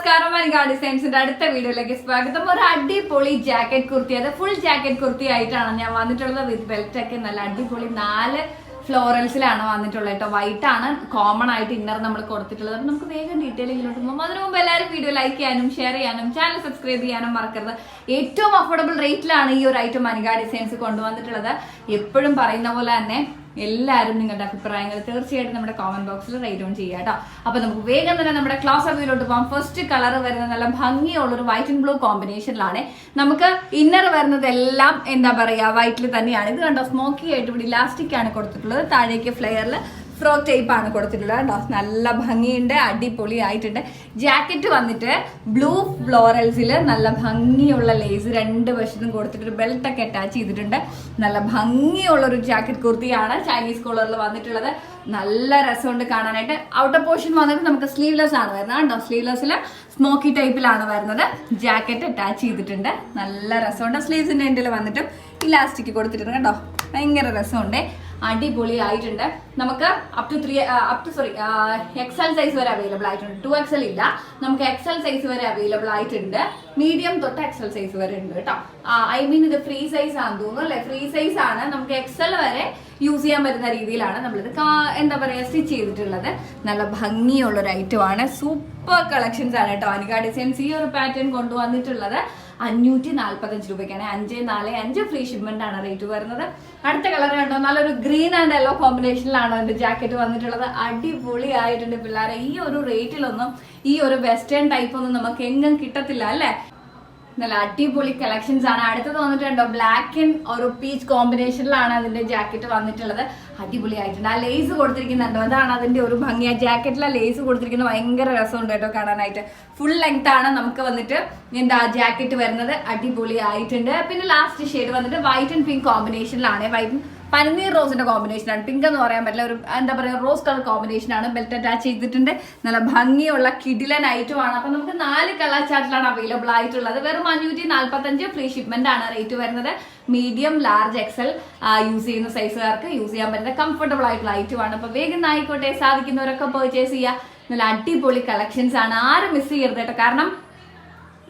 നമസ്കാരം മനിക ഡിസൈൻസിന്റെ അടുത്ത വീഡിയോയിലേക്ക് സ്വാഗതം. ഒരു അടിപൊളി ജാക്കറ്റ് കുർത്തി അത് ഫുൾ ജാക്കറ്റ് കുർത്തി ആയിട്ടാണ് ഞാൻ വന്നിട്ടുള്ളത് വിത്ത് ബെൽറ്റ് ഒക്കെ. നല്ല അടിപൊളി നാല് ഫ്ലോറൽസിലാണ് വന്നിട്ടുള്ളത് കേട്ടോ. വൈറ്റ് ആണ് കോമൺ ആയിട്ട് ഇന്നർ നമ്മൾ കൊടുത്തിട്ടുള്ളത്. നമുക്ക് വേഗം ഡീറ്റെയിലിങ്ങിലോട്ട് പോകും അതിനു മുമ്പ് എല്ലാവരും വീഡിയോ ലൈക്ക് ചെയ്യാനും ഷെയർ ചെയ്യാനും ചാനൽ സബ്സ്ക്രൈബ് ചെയ്യാനും മറക്കരുത്. ഏറ്റവും അഫോർഡബിൾ റേറ്റിലാണ് ഈ ഒരു ഐറ്റം മനിക ഡിസൈൻസ് കൊണ്ടുവന്നിട്ടുള്ളത്. എപ്പോഴും പറയുന്ന പോലെ തന്നെ എല്ലാവരും നിങ്ങളുടെ അഭിപ്രായങ്ങൾ തീർച്ചയായിട്ടും നമ്മുടെ കോമന്റ് ബോക്സിൽ റൈറ്റ് ഓൺ ചെയ്യുക കേട്ടോ അപ്പൊ നമുക്ക് വേഗം തന്നെ നമ്മുടെ ക്ലാസ് അവയിലോട്ട് പോകാം ഫസ്റ്റ് കളർ വരുന്ന നല്ല ഭംഗിയുള്ള ഒരു വൈറ്റ് ആൻഡ് ബ്ലൂ കോമ്പിനേഷനിലാണ് നമുക്ക് ഇന്നർ വരുന്നത് എല്ലാം എന്താ പറയാ വൈറ്റിൽ തന്നെയാണ്. ഇത് കണ്ടോ സ്മോക്കി ആയിട്ട് ഇവിടെ ഇലാസ്റ്റിക് ആണ് കൊടുത്തിട്ടുള്ളത്. താഴേക്ക് ഫ്ലെയറിൽ ഫ്രോക്ക് ടൈപ്പ് ആണ് കൊടുത്തിട്ടുള്ളത് കേട്ടോ നല്ല ഭംഗിയുണ്ട് അടിപൊളി ആയിട്ടുണ്ട് ജാക്കറ്റ് വന്നിട്ട് ബ്ലൂ ഫ്ലോറൽസിൽ നല്ല ഭംഗിയുള്ള ലേസ് രണ്ട് വശത്തും കൊടുത്തിട്ട് ബെൽറ്റൊക്കെ അറ്റാച്ച് ചെയ്തിട്ടുണ്ട്. നല്ല ഭംഗിയുള്ള ഒരു ജാക്കറ്റ് കുർത്തിയാണ് ചൈനീസ് കോളറിൽ വന്നിട്ടുള്ളത്. നല്ല രസമുണ്ട് കാണാനായിട്ട്. ഔട്ടർ പോർഷൻ വന്നിട്ട് നമുക്ക് സ്ലീവ്ലെസ് ആണ് വരുന്നത്. കേട്ടോ സ്ലീവ്ലെസ്സിൽ സ്മോക്കി ടൈപ്പിലാണ് വരുന്നത്. ജാക്കറ്റ് അറ്റാച്ച് ചെയ്തിട്ടുണ്ട്. നല്ല രസമുണ്ട്. സ്ലീവ്സിന്റെ എൻഡിൽ വന്നിട്ടും ഇലാസ്റ്റിക് കൊടുത്തിട്ടുണ്ട്. കേട്ടോ ഭയങ്കര രസമുണ്ട്. അടിപൊളി ആയിട്ടുണ്ട് നമുക്ക് up to three up to sorry XL size വരെ അവൈലബിൾ ആയിട്ടുണ്ട്. ടു എക്സൽ ഇല്ല. നമുക്ക് എക്സൽ സൈസ് വരെ അവൈലബിൾ ആയിട്ടുണ്ട്. മീഡിയം തൊട്ട് എക്സൽ സൈസ് വരെ ഉണ്ട് കേട്ടോ. ഐ മീൻ ഇത് ഫ്രീ സൈസ് ആണെന്ന് തോന്നുന്നു അല്ലെ? ഫ്രീ സൈസ് ആണ്. നമുക്ക് എക്സൽ വരെ യൂസ് ചെയ്യാൻ പറ്റുന്ന രീതിയിലാണ് നമ്മളിത് എന്താ പറയുക സ്റ്റിച്ച് ചെയ്തിട്ടുള്ളത്. നല്ല ഭംഗിയുള്ള ഒരു ഐറ്റം ആണ്. സൂപ്പർ കളക്ഷൻസ് ആണ് കേട്ടോ. അനിക ഡിസൈൻസ് ഈ ഒരു പാറ്റേൺ കൊണ്ടുവന്നിട്ടുള്ളത്. അഞ്ഞൂറ്റി നാല്പത്തഞ്ച് രൂപയ്ക്കാണ്. അഞ്ച് നാല് അഞ്ച് ഫ്രീ ഷിപ്മെന്റ് ആണ് റേറ്റ് വരുന്നത്. അടുത്ത കളർ കണ്ടോ? നല്ലൊരു ഗ്രീൻ ആൻഡ് യെല്ലോ കോമ്പിനേഷനിലാണ് അതിന്റെ ജാക്കറ്റ് വന്നിട്ടുള്ളത്. അടിപൊളി ആയിട്ടുണ്ട് പിള്ളേരെ. ഈ ഒരു റേറ്റിലൊന്നും ഈ ഒരു വെസ്റ്റേൺ ടൈപ്പ് ഒന്നും നമുക്ക് എങ്ങും കിട്ടത്തില്ല അല്ലേ? നല്ല അടിപൊളി കളക്ഷൻസ് ആണ്. അടുത്തത് വന്നിട്ടുണ്ടോ? ബ്ലാക്ക് ആൻഡ് ഒരു പീച്ച് കോമ്പിനേഷനിലാണ് അതിന്റെ ജാക്കറ്റ് വന്നിട്ടുള്ളത്. അടിപൊളി ആയിട്ടുണ്ട് ആ ലേസ് കൊടുത്തിരിക്കുന്നുണ്ടോ? അതാണ് അതിന്റെ ഒരു ഭംഗി. ആ ജാക്കറ്റിലെ ലേസ് കൊടുത്തിരിക്കുന്നത് ഭയങ്കര രസമുണ്ട് കേട്ടോ കാണാനായിട്ട്. ഫുൾ ലെങ്ത് ആണ് നമുക്ക് വന്നിട്ട് എന്താ ജാക്കറ്റ് വരുന്നത്. അടിപൊളി ആയിട്ടുണ്ട് പിന്നെ ലാസ്റ്റ് ഷെയ്ഡ് വന്നിട്ട് വൈറ്റ് ആൻഡ് പിങ്ക് കോമ്പിനേഷനിലാണ് വൈറ്റ് പനീർ റോസിന്റെ കോമ്പിനേഷൻ ആണ്. പിങ്ക് എന്ന് പറയാൻ പറ്റില്ല. ഒരു എന്താ പറയുക റോസ് കളർ കോമ്പിനേഷൻ ആണ് ബെൽറ്റ് അറ്റാച്ച് ചെയ്തിട്ടുണ്ട്. നല്ല ഭംഗിയുള്ള ഐറ്റം ആണ്. അപ്പൊ നമുക്ക് നാല് കളർ ചാർട്ടിലാണ് അവൈലബിൾ ആയിട്ടുള്ളത്. വെറും അഞ്ഞൂറ്റി നാല്പത്തഞ്ച് ഫ്രീ ഷിപ്മെന്റ് ആണ് റേറ്റ് വരുന്നത്. മീഡിയം ലാർജ് എക്സൽ യൂസ് ചെയ്യുന്ന സൈസുകാർക്ക് യൂസ് ചെയ്യാൻ പറ്റുന്ന കംഫർട്ടബിൾ ആയിട്ടുള്ള ഐറ്റം ആണ്. അപ്പൊ വേഗം ആയിക്കോട്ടെ സാധിക്കുന്നവരൊക്കെ പർച്ചേസ് ചെയ്യുക. നല്ല അടിപൊളി കളക്ഷൻസ് ആണ്. ആരും മിസ് ചെയ്യരുത് കേട്ടോ. കാരണം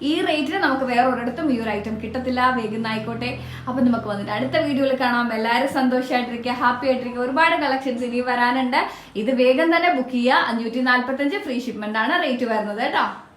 ഈ റേറ്റിന് നമുക്ക് വേറെ ഒരിടത്തും ഈ ഒരു ഐറ്റം കിട്ടത്തില്ല. വേഗം ആയിക്കോട്ടെ. അപ്പൊ നമുക്ക് വന്നിട്ട് അടുത്ത വീഡിയോയിൽ കാണാം. എല്ലാവരും സന്തോഷമായിട്ടിരിക്കുക ഹാപ്പി ആയിട്ടിരിക്കുക. ഒരുപാട് കളക്ഷൻസ് ഇനി വരാനുണ്ട്. ഇത് വേഗം തന്നെ ബുക്ക് ചെയ്യുക. അഞ്ഞൂറ്റി ഫ്രീ ഷിപ്മെന്റ് ആണ് റേറ്റ് വരുന്നത് കേട്ടോ.